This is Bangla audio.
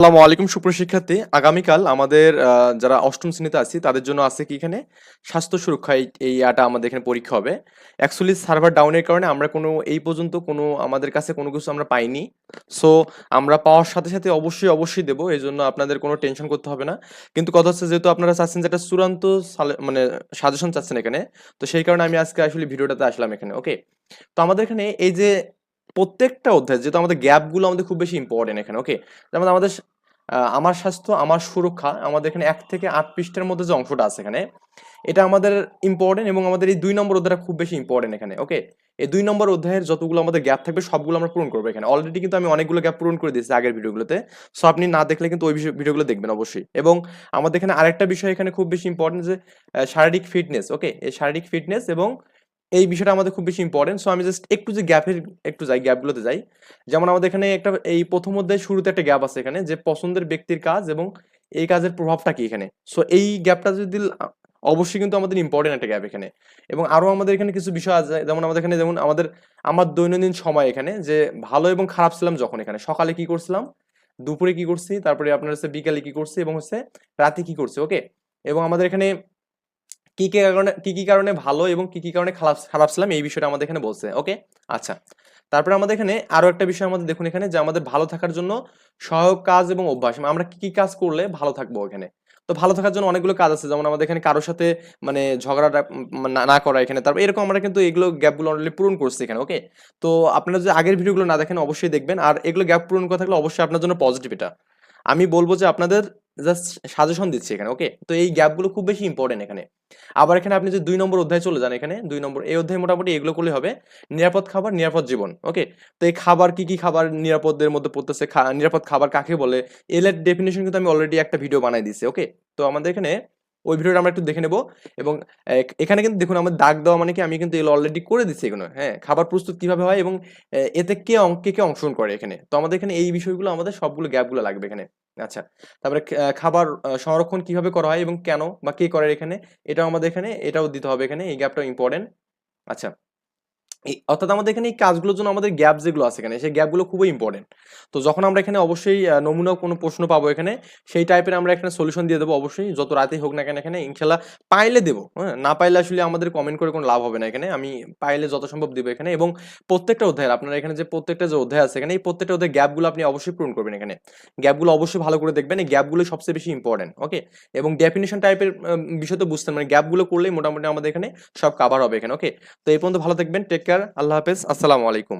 আসসালামু আলাইকুম সুপ্রশিক্ষার্থী আগামীকাল আমাদের যারা অষ্টম শ্রেণীতে আছি, তাদের জন্য আছে কি এখানে? স্বাস্থ্য সুরক্ষা এই ইয়াটা আমাদের এখানে পরীক্ষা হবে। অ্যাকচুয়ালি সার্ভার ডাউনের কারণে আমরা কোনো, এই পর্যন্ত কোনো, আমাদের কাছে কোনো কিছু আমরা পাইনি। সো আমরা পাওয়ার সাথে সাথে অবশ্যই অবশ্যই দেবো। এই জন্য আপনাদের কোনো টেনশন করতে হবে না। কিন্তু কথা হচ্ছে, যেহেতু আপনারা চাচ্ছেন যে একটা চূড়ান্ত মানে সাজেশন চাচ্ছেন এখানে, তো সেই কারণে আমি আজকে আসলে ভিডিওটাতে আসলাম এখানে ওকে তো আমাদের এখানে এই যে প্রত্যেকটা অধ্যায়, যেহেতু আমাদের গ্যাপগুলো আমাদের খুব বেশি ইম্পর্টেন্ট এখানে ওকে যেমন আমাদের আমার স্বাস্থ্য, আমার সুরক্ষা, আমাদের এখানে এক থেকে আট পৃষ্ঠের মধ্যে যে অংশটা আছে এখানে, এটা আমাদের ইম্পর্টেন্ট এবং আমাদের এই দুই নম্বর অধ্যায়টা খুব বেশি ইম্পর্টেন্ট এখানে ওকে এই দুই নম্বর অধ্যায়ের যতগুলো আমাদের গ্যাপ থাকবে, সবগুলো আমরা পূরণ করব এখানে। অলরেডি কিন্তু আমি অনেকগুলো গ্যাপ পূরণ করে দিয়েছি আগের ভিডিওগুলোতে সো আপনি না দেখলে কিন্তু ওই ভিডিওগুলো দেখবেন অবশ্যই। এবং আমাদের এখানে আরেকটা বিষয় এখানে খুব বেশি ইম্পর্টেন্ট যে শারীরিক ফিটনেস ওকে এই শারীরিক ফিটনেস এবং এই বিষয়টা আমাদের খুব বেশি ইম্পর্টেন্ট সো আমি জাস্ট একটু যে গ্যাপের একটু যাই গ্যাপগুলোতে যাই। যেমন আমাদের এখানে একটা, এই প্রথম অধ্যায় শুরুতে একটা গ্যাপ আছে এখানে, যে পছন্দের ব্যক্তির কাজ এবং এই কাজের প্রভাবটা কি এখানে। সো এই গ্যাপটা যদি, অবশ্যই কিন্তু আমাদের ইম্পর্টেন্ট একটা গ্যাপ এখানে। এবং আরও আমাদের এখানে কিছু বিষয় আছে, যেমন আমাদের এখানে, যেমন আমাদের, আমার দৈনন্দিন সময় এখানে, যে ভালো এবং খারাপ ছিলাম যখন এখানে। সকালে কি করছিলাম? দুপুরে কি করছি? তারপরে আপনার হচ্ছে বিকালে কি করছি? এবং হচ্ছে রাতে কি করছি? ওকে এবং আমাদের এখানে কি কি কারণে, কি কি কারণে ভালো এবং কি কি কারণে খারাপ খারাপ ছিলাম এই বিষয়টা আমাদের এখানে বলছে ওকে আচ্ছা তারপরে আমাদের এখানে আরও একটা বিষয় আমাদের দেখুন এখানে যে আমাদের ভালো থাকার জন্য সহায়ক কাজ এবং অভ্যাস মানে আমরা কি কি কাজ করলে ভালো থাকব এখানে? তো ভালো থাকার জন্য অনেকগুলো কাজ আছে, যেমন আমাদের এখানে কারোর সাথে মানে ঝগড়াটা না না করা এখানে, তারপর এরকম আমরা কিন্তু এগুলো গ্যাপগুলো অলরেডি পূরণ করছি এখানে ওকে তো আপনারা যদি আগের ভিডিওগুলো না দেখেন অবশ্যই দেখবেন, আর এগুলো গ্যাপ পূরণ করা থাকলে অবশ্যই আপনার জন্য পজিটিভ এটা। আমি বলব যে আপনাদের জাস্ট সাজেশন দিচ্ছি এখানে ওকে তো এই গ্যাপগুলো খুব বেশি ইম্পর্টেন্ট এখানে। আবার এখানে আপনি যদি দুই নম্বর অধ্যায় চলে যান এখানে, দুই নম্বর, এই অধ্যায় মোটামুটি এগুলো করলে হবে নিরাপদ খাবার, নিরাপদ জীবন ওকে তো এই খাবার, কি কি খাবার নিরাপদের মধ্যে পড়তেছে নিরাপদ খাবার কাকে বলে এর ডেফিনেশন কিন্তু আমি অলরেডি একটা ভিডিও বানাই দিয়েছি ওকে তো আমাদের এখানে ওই ভিডিওটা আমরা একটু দেখে নেব। এবং এখানে কিন্তু দেখুন আমার দাগ দেওয়া মানে কি? আমি কিন্তু এগুলো অলরেডি করে দিচ্ছি এগুলো হ্যাঁ? খাবার প্রস্তুত কীভাবে হয় এবং এতে কে কে কে অংশগ্রহণ করে এখানে? তো আমাদের এখানে এই বিষয়গুলো, আমাদের সবগুলো গ্যাপগুলো লাগবে এখানে। আচ্ছা তারপরে খাবার সংরক্ষণ কীভাবে করা হয় এবং কেন বা কে করে এখানে? এটাও আমাদের এখানে, এটাও দিতে হবে এখানে, এই গ্যাপটাও ইম্পর্টেন্ট আচ্ছা অর্থাৎ আমাদের এখানে এই কাজগুলোর জন্য আমাদের গ্যাপ যেগুলো আছে এখানে, সেই গ্যাপগুলো খুবই ইম্পর্টেন্ট তো যখন আমরা এখানে অবশ্যই নমুনা কোনো প্রশ্ন পাবো এখানে, সেই টাইপের আমরা এখানে সলিউশন দিয়ে দেবো অবশ্যই। যত রাতেই হোক না কেন এখানে, ইনশাল্লাহ পাইলে দেবো হ্যাঁ? না পাইলে আসলে আমাদের কমেন্ট করে কোনো লাভ হবে না এখানে। আমি পাইলে যত সম্ভব দেবো এখানে এবং প্রত্যেকটা অধ্যায়ের, আপনারা এখানে যে প্রত্যেকটা যে অধ্যায় আছে এখানে, এই প্রত্যেকটা অধ্যায় গ্যাপগুলো আপনি অবশ্যই পূরণ করবেন এখানে। গ্যাপগুলো অবশ্যই ভালো করে দেখবেন, এই গ্যাপগুলো সবচেয়ে বেশি ইম্পর্টেন্ট ওকে এবং ডেফিনেশন টাইপের বিষয় তো বুঝতেন মানে গ্যাপগুলো করলেই মোটামুটি আমাদের এখানে সব কাভার হবে এখানে ওকে তো এই পর্যন্ত ভালো থাকবেন টেক কেয়ার আল্লাহ হাফেজ আসসালামু আলাইকুম।